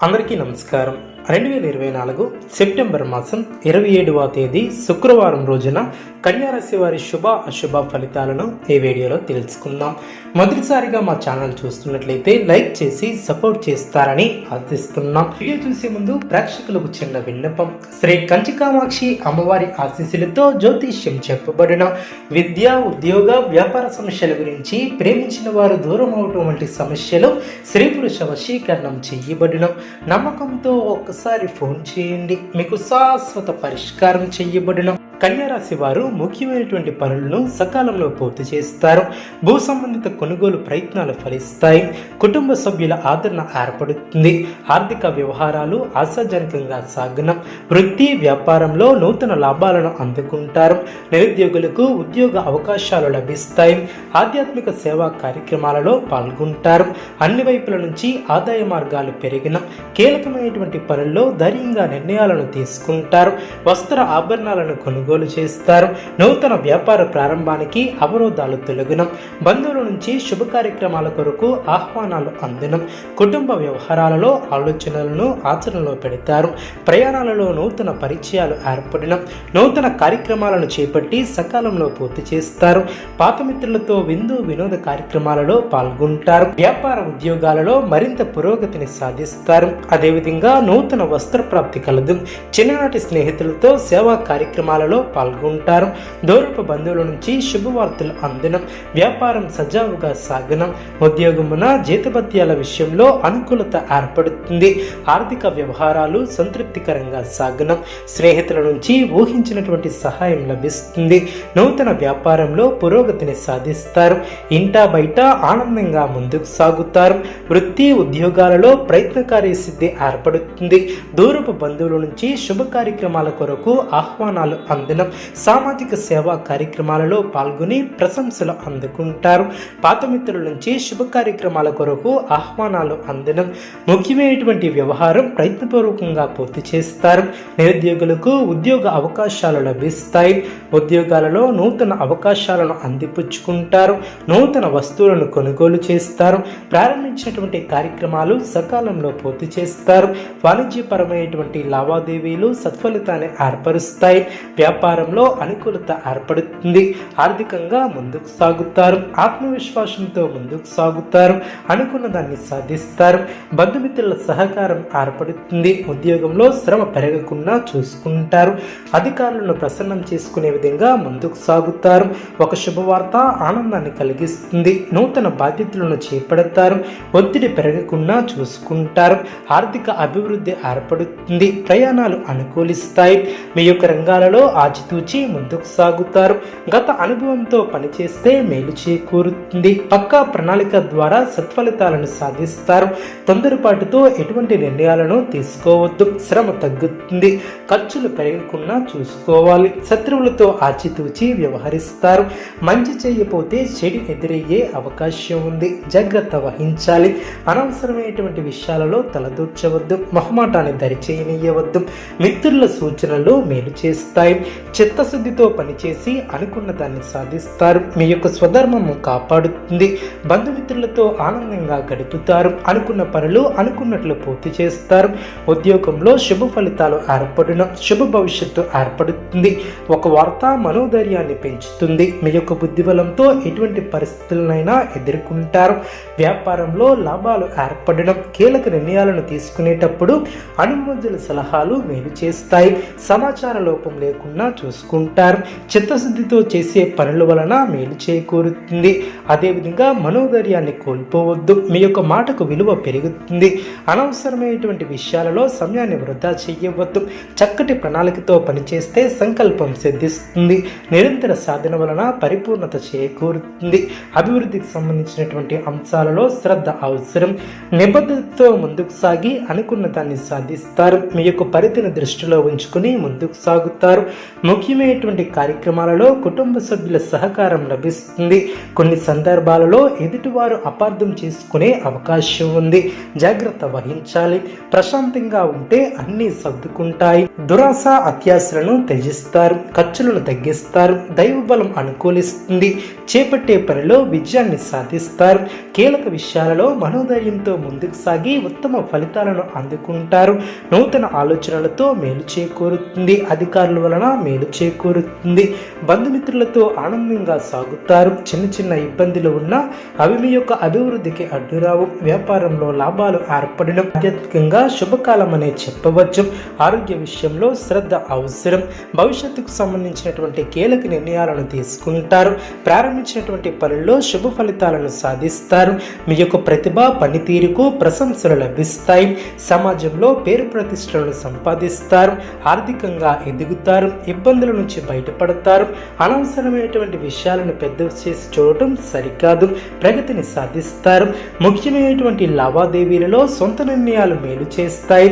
అందరికీ నమస్కారం. రెండు వేల ఇరవై నాలుగు సెప్టెంబర్ మాసం ఇరవై ఏడవ తేదీ శుక్రవారం రోజున కన్యారాశి వారి శుభ అశుభ ఫలితాలను ఈ వీడియోలో తెలుసుకుందాం. మొదటిసారిగా మా ఛానల్ చూస్తున్నట్లయితే లైక్ చేసి సపోర్ట్ చేస్తారని ఆశిస్తున్నాం. వీడియో చూసే ముందు ప్రేక్షకులకు చిన్న విన్నపం. శ్రీ కంచికామాక్షి అమ్మవారి ఆశీస్సులతో జ్యోతిష్యం చెప్పబడిన విద్య ఉద్యోగ వ్యాపార సమస్యల గురించి ప్రేమించిన వారు దూరం అవటం వంటి సమస్యలు స్త్రీ పురుష వశీకరణం చేయబడిన నమ్మకంతో ఒక ఒకసారి ఫోన్ చేయండి. మీకు శాశ్వత పరిష్కారం చేయబడిన కన్యారాశి వారు ముఖ్యమైనటువంటి పనులను సకాలంలో పూర్తి చేస్తారు. భూ సంబంధిత కొనుగోలు ప్రయత్నాలు ఫలిస్తాయి. కుటుంబ సభ్యుల ఆదరణ ఏర్పడుతుంది. ఆర్థిక వ్యవహారాలు ఆశాజనకంగా సాగనం. వృత్తి వ్యాపారంలో నూతన లాభాలను అందుకుంటారు. నిరుద్యోగులకు ఉద్యోగ అవకాశాలు లభిస్తాయి. ఆధ్యాత్మిక సేవా కార్యక్రమాలలో పాల్గొంటారు. అన్ని వైపుల నుంచి ఆదాయ మార్గాలు పెరిగిన కీలకమైనటువంటి పనుల్లో ధైర్యంగా నిర్ణయాలను తీసుకుంటారు. వస్త్ర ఆభరణాలను కొనుగోలు కొనుగోలు చేస్తారు. నూతన వ్యాపార ప్రారంభానికి అవరోధాలు తొలగినం. బంధువుల నుంచి శుభ కార్యక్రమాల కొరకు ఆహ్వానాలు అందినం. కుటుంబ వ్యవహారాలలో ఆలోచనలను ఆచరణలో పెడతారు. ప్రయాణాలలో నూతన పరిచయాలు ఏర్పడిన. నూతన కార్యక్రమాలను చేపట్టి సకాలంలో పూర్తి చేస్తారు. పాత మిత్రులతో విందు వినోద కార్యక్రమాలలో పాల్గొంటారు. వ్యాపార ఉద్యోగాలలో మరింత పురోగతిని సాధిస్తారు. అదేవిధంగా నూతన వస్త్ర ప్రాప్తి కలదు. చిన్ననాటి స్నేహితులతో సేవా కార్యక్రమాలలో పాల్గొంటారు. దూరపు బంధువుల నుంచి శుభవార్తలు అందడం వ్యాపారం సజావుగా సాగనం. ఉద్యోగమున జీతభత్యాల విషయంలో అనుకూలత ఏర్పడుతుంది. ఆర్థిక వ్యవహారాలు సంతృప్తికరంగా సాగనం. స్నేహితుల నుంచి ఊహించినటువంటి సహాయం లభిస్తుంది. నూతన వ్యాపారంలో పురోగతిని సాధిస్తారు. ఇంటా బయట ఆనందంగా ముందుకు సాగుతారు. వృత్తి ఉద్యోగాలలో ప్రయత్నకార్య సిద్ధి ఏర్పడుతుంది. దూరపు బంధువుల నుంచి శుభ కార్యక్రమాల కొరకు ఆహ్వానాలు అందడం సామాజిక సేవా కార్యక్రమాలలో పాల్గొని ప్రశంసలు అందుకుంటారు. పాత మిత్రుల నుంచి శుభ కార్యక్రమాల కొరకు ఆహ్వానాలు అందడం ముఖ్యమైనటువంటి వ్యవహారం ప్రయత్నపూర్వకంగా పూర్తి చేస్తారు. నిరుద్యోగులకు ఉద్యోగ అవకాశాలు లభిస్తాయి. ఉద్యోగాలలో నూతన అవకాశాలను అందిపుచ్చుకుంటారు. నూతన వస్తువులను కొనుగోలు చేస్తారు. ప్రారంభించినటువంటి కార్యక్రమాలు సకాలంలో పూర్తి చేస్తారు. వాణిజ్యపరమైనటువంటి లావాదేవీలు సత్ఫలితాన్ని ఏర్పరుస్తాయి. వ్యాపారంలో అనుకూలత ఏర్పడుతుంది. ఆర్థికంగా ముందుకు సాగుతారు. ఆత్మవిశ్వాసంతో ముందుకు సాగుతారు. అనుకున్న దాన్ని సాధిస్తారు. బంధుమిత్రుల సహకారం ఏర్పడుతుంది. ఉద్యోగంలో శ్రమ పెరగకుండా చూసుకుంటారు. అధికారులను ప్రసన్నం చేసుకునే విధంగా ముందుకు సాగుతారు. ఒక శుభవార్త ఆనందాన్ని కలిగిస్తుంది. నూతన బాధ్యతలను చేపడతారు. ఒత్తిడి పెరగకుండా చూసుకుంటారు. ఆర్థిక అభివృద్ధి ఏర్పడుతుంది. ప్రయాణాలు అనుకూలిస్తాయి. మీ యొక్క రంగాలలో ఆచితూచి ముందుకు సాగుతారు. గత అనుభవంతో పనిచేస్తే మేలు చేకూరుతుంది. పక్కా ప్రణాళిక ద్వారా సత్ఫలితాలను సాధిస్తారు. తొందరపాటుతో ఎటువంటి నిర్ణయాలను తీసుకోవద్దు. శ్రమ తగ్గుతుంది. ఖర్చులు పెరగకుండా చూసుకోవాలి. శత్రువులతో ఆచితూచి వ్యవహరిస్తారు. మంచి చేయకపోతే చెడు ఎదురయ్యే అవకాశం ఉంది. జాగ్రత్త వహించాలి. అనవసరమైనటువంటి విషయాలలో తలదూర్చవద్దు. మొహమాటాన్ని దరిచేయనీయవద్దు మిత్రుల సూచనలు మేలు చేస్తాయి. చిత్తశుద్ధితో పనిచేసి అనుకున్న దాన్ని సాధిస్తారు. మీ యొక్క స్వధర్మము కాపాడుతుంది. బంధుమిత్రులతో ఆనందంగా గడుపుతారు. అనుకున్న పనులు అనుకున్నట్లు పూర్తి చేస్తారు. ఉద్యోగంలో శుభ ఫలితాలు ఏర్పడిన. శుభ భవిష్యత్తు ఏర్పడుతుంది. ఒక వార్త మనోధైర్యాన్ని పెంచుతుంది. మీ యొక్క బుద్ధిబలంతో ఎటువంటి పరిస్థితులనైనా ఎదుర్కొంటారు. వ్యాపారంలో లాభాలు ఏర్పడడం కీలక నిర్ణయాలను తీసుకునేటప్పుడు అనుమతుల సలహాలు మేలు చేస్తాయి. సమాచార లోపం లేకుండా చూసుకుంటారు. చిత్తశుద్ధితో చేసే పనుల వలన మేలు చేకూరుతుంది. అదేవిధంగా మనోధైర్యాన్ని కోల్పోవద్దు. మీ యొక్క మాటకు విలువ పెరుగుతుంది. అనవసరమైనటువంటి విషయాలలో సమయాన్ని వృధా చేయవద్దు. చక్కటి ప్రణాళికతో పనిచేస్తే సంకల్పం సిద్ధిస్తుంది. నిరంతర సాధన వలన పరిపూర్ణత చేకూరుతుంది. అభివృద్ధికి సంబంధించినటువంటి అంశాలలో శ్రద్ధ అవసరం. నిబద్ధతతో ముందుకు సాగి అనుకున్న దాన్ని సాధిస్తారు. మీ యొక్క పరిధిని దృష్టిలో ఉంచుకుని ముందుకు సాగుతారు. ముఖ్యమైనటువంటి కార్యక్రమాలలో కుటుంబ సభ్యుల సహకారం లభిస్తుంది. కొన్ని సందర్భాలలో ఎదుటివారు అపార్థం చేసుకునే అవకాశం ఉంది. జాగ్రత్త వహించాలి. ప్రశాంతంగా ఉంటే అన్నీ సర్దుకుంటాయి. దురాశ అత్యాశలను త్యజిస్తారు. ఖర్చులను తగ్గిస్తారు. దైవ బలం అనుకూలిస్తుంది. చేపట్టే పనిలో విజయాన్ని సాధిస్తారు. కీలక విషయాలలో మనోధైర్యంతో ముందుకు సాగి ఉత్తమ ఫలితాలను అందుకుంటారు. నూతన ఆలోచనలతో మేలు చేకూరుతుంది. అధికారుల వలన మేలు చేకూరుతుంది. బంధుమిత్రులతో ఆనందంగా సాగుతారు. చిన్న చిన్న ఇబ్బందులు ఉన్నా అవి మీ యొక్క అభివృద్ధికి అడ్డురావు. వ్యాపారంలో లాభాలు ఏర్పడడం ఆధ్యాత్మికంగా శుభకాలం అనే చెప్పవచ్చు. ఆరోగ్య విషయంలో శ్రద్ధ అవసరం. భవిష్యత్తుకు సంబంధించినటువంటి కీలక నిర్ణయాలను తీసుకుంటారు. ప్రారంభించినటువంటి పనుల్లో శుభ ఫలితాలను సాధిస్తారు. మీ యొక్క ప్రతిభ పనితీరుకు ప్రశంసలు లభిస్తాయి. సమాజంలో పేరు ప్రతిష్టలను సంపాదిస్తారు. ఆర్థికంగా ఎదుగుతారు. ఇబ్బందుల నుంచి బయటపడతారు. అనవసరమైనటువంటి విషయాలను పెద్ద చేసి చూడటం సరికాదు. ప్రగతిని సాధిస్తారు. ముఖ్యమైనటువంటి లావాదేవీలలో సొంత నిర్ణయాలు మేలు చేస్తాయి.